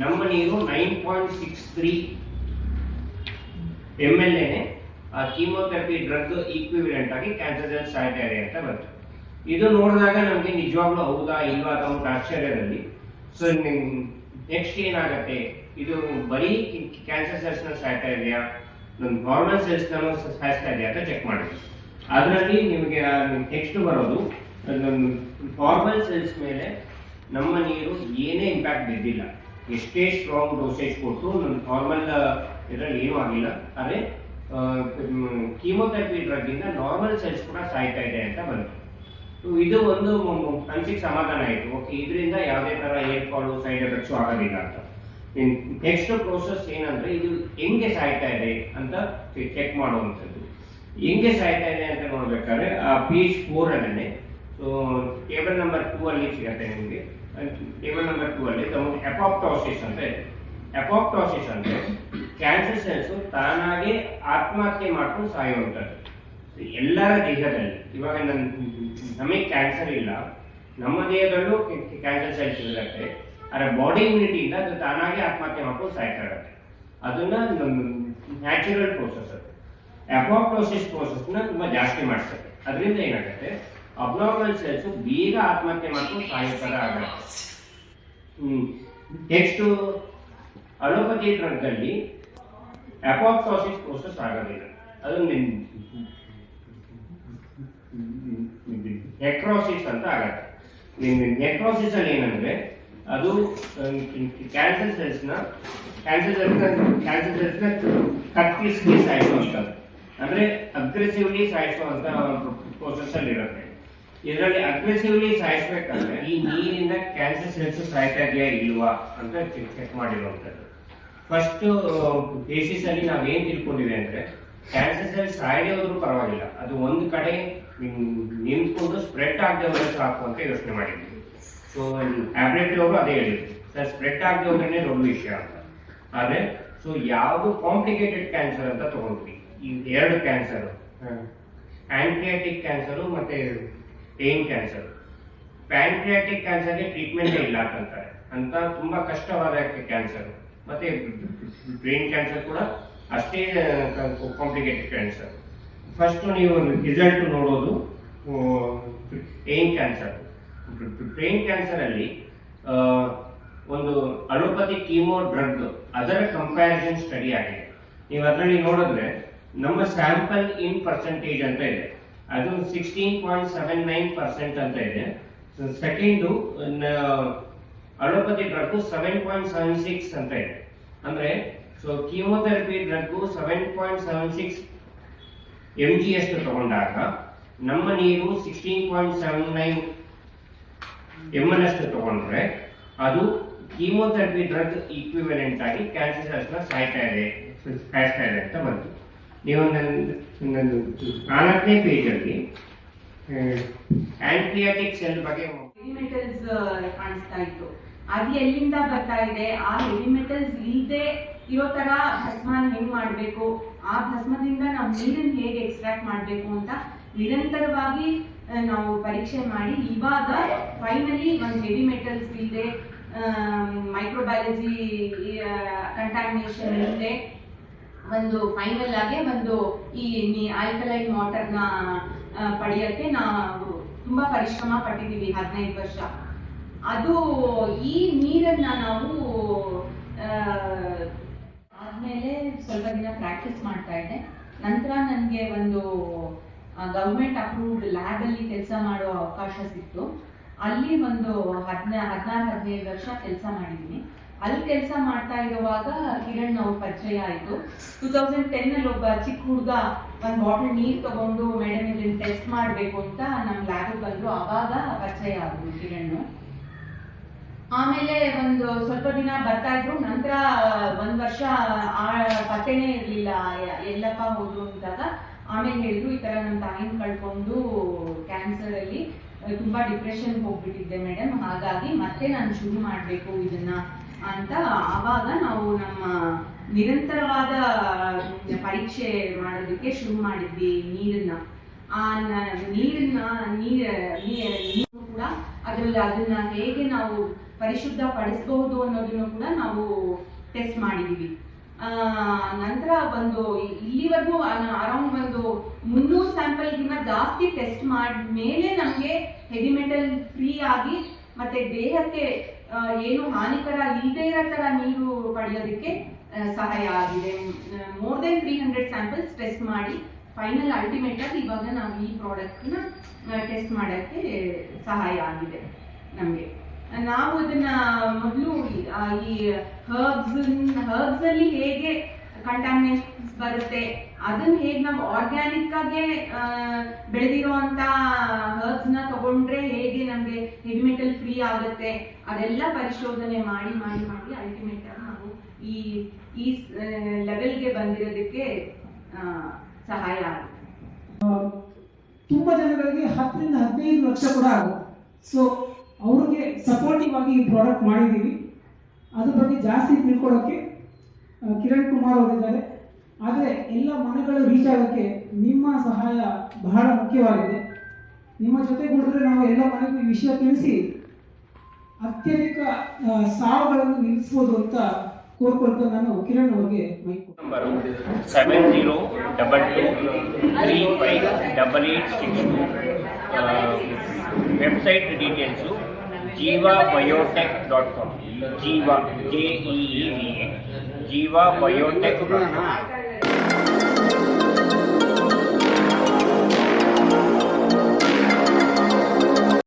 ನಮ್ಮ ನೀರು nine point six three M L ಎನೆ chemotherapy drug equivalent ಆಗಿ ಕ್ಯಾನ್ಸರ್ ಸಾಯ್ತಾ ಇದೆ ಅಂತ ಬಂತು. ಇದು ನೋಡಿದಾಗ ನಮಗೆ ನಿಜವಾಗ್ಲೂ ಹೌದಾ ಇಲ್ವಾ ಅಂತ ಒಂದು ಆಶ್ಚರ್ಯದಲ್ಲಿ. ಸೊ ನೆಕ್ಸ್ಟ್ ಏನಾಗತ್ತೆ? ಇದು ಬರೀ ಕ್ಯಾನ್ಸರ್ ಸೆಲ್ಸ್ನ ಸಾಯ್ತಾ ಇದೆಯಾ? ನಾರ್ಮಲ್ ಸೆಲ್ಸ್ ಸಾಯಿಸ್ತಾ ಇದೆಯಾ ಅಂತ ಚೆಕ್ ಮಾಡಿ ಅದರಲ್ಲಿ ನಿಮಗೆ ನೆಕ್ಸ್ಟ್ ಬರೋದು ನಾರ್ಮಲ್ ಸೆಲ್ಸ್ ಮೇಲೆ ನಮ್ಮ ನೀರು ಏನೇ ಇಂಪ್ಯಾಕ್ಟ್ ಬಿದ್ದಿಲ್ಲ. ಎಷ್ಟೇ ಸ್ಟ್ರಾಂಗ್ ಡೋಸೇಜ್ ಕೊಟ್ಟು ನಾರ್ಮಲ್ ಇದರಲ್ಲಿ ಏನೂ ಆಗಿಲ್ಲ. ಆದರೆ ಕೀಮೋಥೆರಪಿ ಡ್ರಗ್ಗಿಂದ ನಾರ್ಮಲ್ ಸೆಲ್ಸ್ ಕೂಡ ಸಾಯ್ತಾ ಇದೆ ಅಂತ ಬಂತು. ಇದು ಒಂದು ಮನಸ್ಸಿಗೆ ಸಮಾಧಾನ ಆಯಿತು. ಓಕೆ ಇದರಿಂದ ಯಾವುದೇ ಥರ ಏರ್ ಫಾಲು ಸೈಡ್ ಎಫೆಕ್ಟ್ಸು ಆಗೋದಿಲ್ಲ ಅಂತ. ನೆಕ್ಸ್ಟ್ ಪ್ರೋಸೆಸ್ ಏನಂದ್ರೆ ಇದು ಹೆಂಗೆ ಸಾಯ್ತಾ ಇದೆ ಅಂತ ಚೆಕ್ ಮಾಡುವಂಥದ್ದು. ಹೆಂಗೆ ಸಾಯ್ತಾ ಇದೆ ಅಂತ ನೋಡ್ಬೇಕಾದ್ರೆ, ಆ ಪೇಜ್ ಅಲ್ಲೇ ಸೊ ಟೇಬಲ್ ನಂಬರ್ ಟೂ ಅಲ್ಲಿ ಸಿಗತ್ತೆ ನಿಮಗೆ. ಟೇಬಲ್ ನಂಬರ್ ಟೂ ಅಲ್ಲಿ ಎಪಾಪ್ಟಾಸಿಸ್ ಇದೆ ಎಪಾಪ್ಟಾಸಿಸ್ ಅಂದ್ರೆ ಕ್ಯಾನ್ಸರ್ ಸೆಲ್ಸ್ ತಾನಾಗೆ ಆತ್ಮಹತ್ಯೆ ಮಾಡ್ಕೊಂಡು ಸಾಯುವಂಥದ್ದು ಎಲ್ಲರ ದೇಹದಲ್ಲಿ ಇವಾಗ ನನ್ ನಮಗೆ ಕ್ಯಾನ್ಸರ್ ಇಲ್ಲ ನಮ್ಮ ದೇಹದಲ್ಲೂ ಕ್ಯಾನ್ಸರ್ ಸೆಲ್ಸ್ ಇರುತ್ತೆ ಅದರ ಬಾಡಿ ಇಮ್ಯುನಿಟಿಯಿಂದ ಅದು ತಾನಾಗೆ ಆತ್ಮಹತ್ಯೆ ಮಾಡ್ಕೊಂಡು ಸಾಯ್ತಾ ಇರುತ್ತೆ ಅದನ್ನ ನ್ಯಾಚುರಲ್ ಪ್ರೋಸೆಸ್ ಅದು ಅಪಾಪ್ಟೋಸಿಸ್ ಪ್ರೋಸೆಸ್ನ ತುಂಬಾ ಜಾಸ್ತಿ ಮಾಡಿಸುತ್ತೆ ಅದರಿಂದ ಏನಾಗುತ್ತೆ ಅಬ್ನಾರ್ಮಲ್ ಸೆಲ್ಸ್ ಬೇಗ ಆತ್ಮಹತ್ಯೆ ಮಾಡ್ಕೊಂಡು ಸಾಯೋ ಥರ ಆಗುತ್ತೆ ನೆಕ್ಸ್ಟ್, ಅಲೋಪತಿ ಡ್ರಗ್ ಅಲ್ಲಿ ಅಪೋಪ್ಟೋಸಿಸ್ ಪ್ರೋಸೆಸ್ ಆಗೋದಿಲ್ಲ ಅದು ನೆಕ್ರೋಸಿಸ್ ಅಂತ ಆಗತ್ತೆ. ನೆಕ್ರೋಸಿಸ್ ಅಲ್ಲಿ ಏನಂದ್ರೆ, ಅದು ಕ್ಯಾನ್ಸರ್ ಸೆಲ್ಸ್ನ ಕ್ಯಾನ್ಸರ್ ಸೆಲ್ಸ್ ಕ್ಯಾನ್ಸರ್ ಸೆಲ್ಸ್ನ ಕತ್ತಿಸಿ ಸಾಯಿಸುವಂಥದ್ದು. ಅಂದ್ರೆ ಅಗ್ರೆಸಿವ್ಲಿ ಸಾಯಿಸುವಂತ ಪ್ರೋಸೆಸ್ ಅಲ್ಲಿ ಇರುತ್ತೆ ಇದರಲ್ಲಿ ಅಗ್ರೆಸಿವ್ಲಿ ಸಾಯಿಸ್ಬೇಕಂದ್ರೆ ಈ ನೀರಿನ ಕ್ಯಾನ್ಸರ್ ಸೆಲ್ಸ್ ಸಾಯ್ತಾ ಇದೆಯಾ ಇಲ್ವಾ ಅಂತ ಚೆಕ್ ಮಾಡಿರುವಂಥದ್ದು. ಫಸ್ಟ್ ಬೇಸಿಸ್ ಅಲ್ಲಿ ನಾವ್ ಏನ್ ತಿಳ್ಕೊಂಡಿದೆ ಅಂದ್ರೆ ಕ್ಯಾನ್ಸರ್ ಸೆಲ್ಸ್ ಸಾಯದೇ ಹೋದ್ರೂ ಪರವಾಗಿಲ್ಲ. ಅದು ಒಂದ್ ಕಡೆ ನಿಂತ್ಕೊಂಡು ಸ್ಪ್ರೆಡ್ ಆಗದೆ ಹೋದ್ರೆ ಸಾಕು ಅಂತ ಯೋಚನೆ ಮಾಡಿದ್ವಿ. ಸೊ ಟ್ಯಾಬ್ಲೆಟ್ ಅವರು ಅದೇ ಹೇಳಿದ್ರು. ಸರ್ ಸ್ಪ್ರೆಡ್ ಆಗದೆ ಹೋದ್ರೆ ದೊಡ್ಡ ವಿಷಯ ಅಂತ. ಆದ್ರೆ ಸೊ ಯಾವುದು ಕಾಂಪ್ಲಿಕೇಟೆಡ್ ಕ್ಯಾನ್ಸರ್ ಅಂತ ತಗೊಂಡ್ವಿ. ಈ ಎರಡು ಕ್ಯಾನ್ಸರ್ ಆಂಟಿಯಾಟಿಕ್ ಕ್ಯಾನ್ಸರ್ ಮತ್ತೆ ಪೇನ್ ಕ್ಯಾನ್ಸರ್ ಪ್ಯಾಂಕ್ರಿಯಾಟಿಕ್ ಕ್ಯಾನ್ಸರ್ಗೆ ಟ್ರೀಟ್ಮೆಂಟ್ ಇಲ್ಲ ಅಂತಾರೆ ಅಂತ ತುಂಬಾ ಕಷ್ಟವಾದ ಕ್ಯಾನ್ಸರ್ ಮತ್ತೆ ಬ್ರೈನ್ ಕ್ಯಾನ್ಸರ್ ಕೂಡ ಅಷ್ಟೇ ಕಾಂಪ್ಲಿಕೇಟೆಡ್ ಕ್ಯಾನ್ಸರ್ ಫಸ್ಟ್ ನೀವು ರಿಸಲ್ಟ್ ನೋಡೋದು ಪೇನ್ ಕ್ಯಾನ್ಸರ್ ಬ್ರೈನ್ ಕ್ಯಾನ್ಸರ್ ಅಲ್ಲಿ ಒಂದು ಅಲೋಪತಿ ಕೀಮೋ ಡ್ರಗ್ ಅದರ ಕಂಪ್ಯಾರಿಸನ್ ಸ್ಟಡಿ ಆಗಿದೆ. ನೀವು ಅದರಲ್ಲಿ ನೋಡಿದ್ರೆ, ನಮ್ಮ ಸ್ಯಾಂಪಲ್ ಇನ್ ಪರ್ಸೆಂಟೇಜ್ ಅಂತ ಇದೆ. ಅದು sixteen point seven nine percent ಅಂತ ಇದೆ. Second allopathy drug seven point seven six ಅಂತ ಇದೆ. ಅಂದ್ರೆ so chemotherapy drug seven point seven six M G ಅಷ್ಟು ತಗೊಂಡಾಗ ನಮ್ಮ ನೀರು sixteen point seven nine M L ಅಷ್ಟು ತಗೊಂಡ್ರೆ ಅದು ಕೀಮೋಥೆರಪಿ ಡ್ರಗ್ ಈಕ್ವಿವೆಲೆಂಟ್ ಆಗಿ ಕ್ಯಾನ್ಸರ್ ಅಷ್ಟು ಸಾಯ್ತಾ ಇದೆ ಸಾಯಿಸ್ತಾ ಇದೆ ಅಂತ ಬಂತು. ನೀವು ನನ್ನ ನನ್ನ ನಾಲ್ಕನೇ ಪೇಜಲ್ಲಿ ಆಂಟಿಬಯೋಟಿಕ್ ಸೆಲ್ ಬಗ್ಗೆ ಎಲಿಮೆಂಟಲ್ಸ್ ಮೆಟಲ್ಸ್ ಕಾಣಿಸ್ತಾ ಇತ್ತು. ಅದು ಎಲ್ಲಿಂದ ಬರ್ತಾ ಇದೆ? ಆ ಹೆವಿ ಮೆಟಲ್ಸ್ ಇಲ್ಲದೆ ಇರೋ ತರ ಭಸ್ಮನ ಹೆಂಗ್ ಮಾಡ್ಬೇಕು? ಆ ಭಸ್ಮದಿಂದ ನಾವು ನೀರನ್ನ ಹೇಗೆ ಎಕ್ಸ್ಟ್ರಾಕ್ಟ್ ಮಾಡ್ಬೇಕು ಅಂತ ನಿರಂತರವಾಗಿ ನಾವು ಪರೀಕ್ಷೆ ಮಾಡಿ, ಇವಾಗ ಫೈನಲಿ ಒಂದು ಹೆವಿ ಮೆಟಲ್ಸ್ ಇಲ್ಲದೆ ಮೈಕ್ರೋಬಯಾಲಜಿ ಕಂಟಾಮಿನೇಷನ್ ಇಲ್ಲದೆ ಒಂದು ಫೈನಲ್ ಆಗಿ ಒಂದು ಈ ಆಲ್ಕಲೈನ್ನ ಪಡೆಯಕ್ಕೆ ನಾವು ತುಂಬಾ ಪರಿಶ್ರಮ ಪಟ್ಟಿದ್ದೀವಿ ಹದಿನೈದು ವರ್ಷ. ಅದು ಈ ನೀರನ್ನ ನಾವು ಆದ್ಮೇಲೆ ಸ್ವಲ್ಪ ದಿನ ಪ್ರಾಕ್ಟೀಸ್ ಮಾಡ್ತಾ ಇದ್ದೆ. ನಂತರ ನನಗೆ ಒಂದು ಗೌರ್ಮೆಂಟ್ ಅಪ್ರೂವ್ಡ್ ಲ್ಯಾಬ್ ಅಲ್ಲಿ ಕೆಲಸ ಮಾಡೋ ಅವಕಾಶ ಸಿಕ್ತು. ಅಲ್ಲಿ ಒಂದು ಹದಿನ, ಹದಿನಾರು, ಹದಿನೈದು ವರ್ಷ ಕೆಲಸ ಮಾಡಿದ್ದೀನಿ. ಅಲ್ಲಿ ಕೆಲಸ ಮಾಡ್ತಾ ಇರುವಾಗ ಕಿರಣ್ ಅವ್ರ ಪರಿಚಯ ಆಯ್ತು. ಟೂ ತೌಸಂಡ್ ಟೆನ್ ಅಲ್ಲಿ ಒಬ್ಬ ಚಿಕ್ಕ ಹುಡುಗ ಒಂದ್ ಬಾಟಲ್ ನೀರ್ ತಗೊಂಡು ಮೇಡಮ್ ಇದನ್ನ ಟೆಸ್ಟ್ ಮಾಡ್ಬೇಕು ಅಂತ ನಮ್ ಲ್ಯಾಬ್ ಬಂದ್ರು. ಅವಾಗ ಪರಿಚಯ ಆದ್ರು ಕಿರಣ್ ಆಮೇಲೆ ಒಂದು ಸ್ವಲ್ಪ ದಿನ ಬರ್ತಾ ಇದ್ರು. ನಂತರ ಒಂದ್ ವರ್ಷ ಆ ಇರ್ಲಿಲ್ಲ. ಎಲ್ಲಪ್ಪ ಹೋದ್ರು ಅಂದಾಗ ಆಮೇಲೆ ಹೇಳಿದ್ರು, ಈ ತರ ನಮ್ಮ ತಾಯಿನ ಕಳ್ಕೊಂಡು ಕ್ಯಾನ್ಸರ್ ಅಲ್ಲಿ ತುಂಬಾ ಡಿಪ್ರೆಷನ್ ಹೋಗ್ಬಿಟ್ಟಿದ್ದೆ ಮೇಡಮ್ ಹಾಗಾಗಿ ಮತ್ತೆ ನಾನು ಶುರು ಮಾಡ್ಬೇಕು ಇದನ್ನ. ಅಂತ ಆವಾಗ ನಾವು ನಮ್ಮ ನಿರಂತರವಾದ ಪರೀಕ್ಷೆ ಮಾಡೋದಕ್ಕೆ ಶುರು ಮಾಡಿದ್ವಿ ನೀರನ್ನ. ಆ ನೀರನ್ನ, ನೀರ, ನೀರ್- ಕೂಡ ಅದ್ರಲ್ಲಿ ಅದನ್ನ ಹೇಗೆ ನಾವು ಪರಿಶುದ್ಧ ಪಡಿಸಬಹುದು ಅನ್ನೋದನ್ನು ಕೂಡ ನಾವು ಟೆಸ್ಟ್ ಮಾಡಿದೀವಿ. ನಂತರ ಒಂದು ಇಲ್ಲಿವರೆಗೂ ಅರೌಂಡ್ ಒಂದು ಮುನ್ನೂರು ಸ್ಯಾಂಪಲ್ಗಿಂತ ಜಾಸ್ತಿ ಟೆಸ್ಟ್ ಮೇಲೆ ನಮಗೆ ಹೆವಿ ಮೆಟಲ್ ಫ್ರೀ ಆಗಿ ಮತ್ತೆ ದೇಹಕ್ಕೆ ಏನು ಹಾನಿಕರ ಇಲ್ಲದೆ ಇರೋ ತರ ನೀರು ಪಡೆಯೋದಕ್ಕೆ ಸಹಾಯ ಆಗಿದೆ. More than three hundred samples test ಮಾಡಿ ಫೈನಲ್ ಅಲ್ಟಿಮೇಟ್ ಆಗಿ ಇವಾಗ ನಾವು ಈ ಪ್ರಾಡಕ್ಟ್ನ ಟೆಸ್ಟ್ ಮಾಡೋಕ್ಕೆ ಸಹಾಯ ಆಗಿದೆ ನಮಗೆ. ನಾವು ಅದನ್ನ ಮೊದಲು ಈ ಹರ್ಬ್ಸ್ ಹರ್ಬ್ಸ್ ಅಲ್ಲಿ ಹೇಗೆ ಕಂಟಾಮಿನೇಷನ್ಸ್ ಬರುತ್ತೆ ಅದನ್ನ ಹೇಗೆ ನಾವು ಆರ್ಗ್ಯಾನಿಕ್ ಆಗಿ ಬೆಳೆದಿರುವಂತ ಹರ್ಬ್ಸ್ನ ತಗೊಂಡ್ರೆ ಹೇಗೆ ನಮ್ಗೆ ಹೆವಿ ಮೆಟಲ್ ಫ್ರೀ ಆಗುತ್ತೆ, ಅದೆಲ್ಲ ಪರಿಶೋಧನೆ ಮಾಡಿ ಮಾಡಿ ಮಾಡಿ ಅಲ್ಟಿಮೇಟ್ ಆಗಿ ನಾವು ಈ ಈ ಲೆವೆಲ್ಗೆ ಬಂದಿರೋದಕ್ಕೆ ಸಹಾಯ ಆಗುತ್ತೆ. ತುಂಬಾ ಜನಗಳಿಗೆ ಹತ್ತರಿಂದ ಹದಿನೈದು ಲಕ್ಷ ಕೂಡ ಆಗುತ್ತೆ. ಸೊ ಅವ್ರಿಗೆ ಸಪೋರ್ಟಿವ್ ಆಗಿ ಈ ಪ್ರಾಡಕ್ಟ್ ಮಾಡಿದ್ದೀವಿ. ಅದ್ರ ಬಗ್ಗೆ ಜಾಸ್ತಿ ತಿಳ್ಕೊಳ್ಳೋಕೆ ಕಿರಣ್ ಕುಮಾರ್ ಅವರಿದ್ದಾರೆ. ಆದರೆ ಎಲ್ಲ ಮನೆಗಳು ರೀಚ್ ಆಗೋಕ್ಕೆ ನಿಮ್ಮ ಸಹಾಯ ಬಹಳ ಮುಖ್ಯವಾಗಿದೆ. ನಿಮ್ಮ ಜೊತೆಗೂಡಿದ್ರೆ ನಾವು ಎಲ್ಲ ಮನೆಗೂ ಈ ವಿಷಯ ತಿಳಿಸಿ ಅತ್ಯಧಿಕ ಸಾವುಗಳನ್ನು ನಿಲ್ಲಿಸ್ಬೋದು ಅಂತ ಕೋರ್ಕೊಳ್ತಾ ನಾನು ಕಿರಣ್ ಅವರಿಗೆ seven zero double two three five double eight six two website details Jeeva biotech dot com Jeeva J E Jeeva biotech dot com Thank you.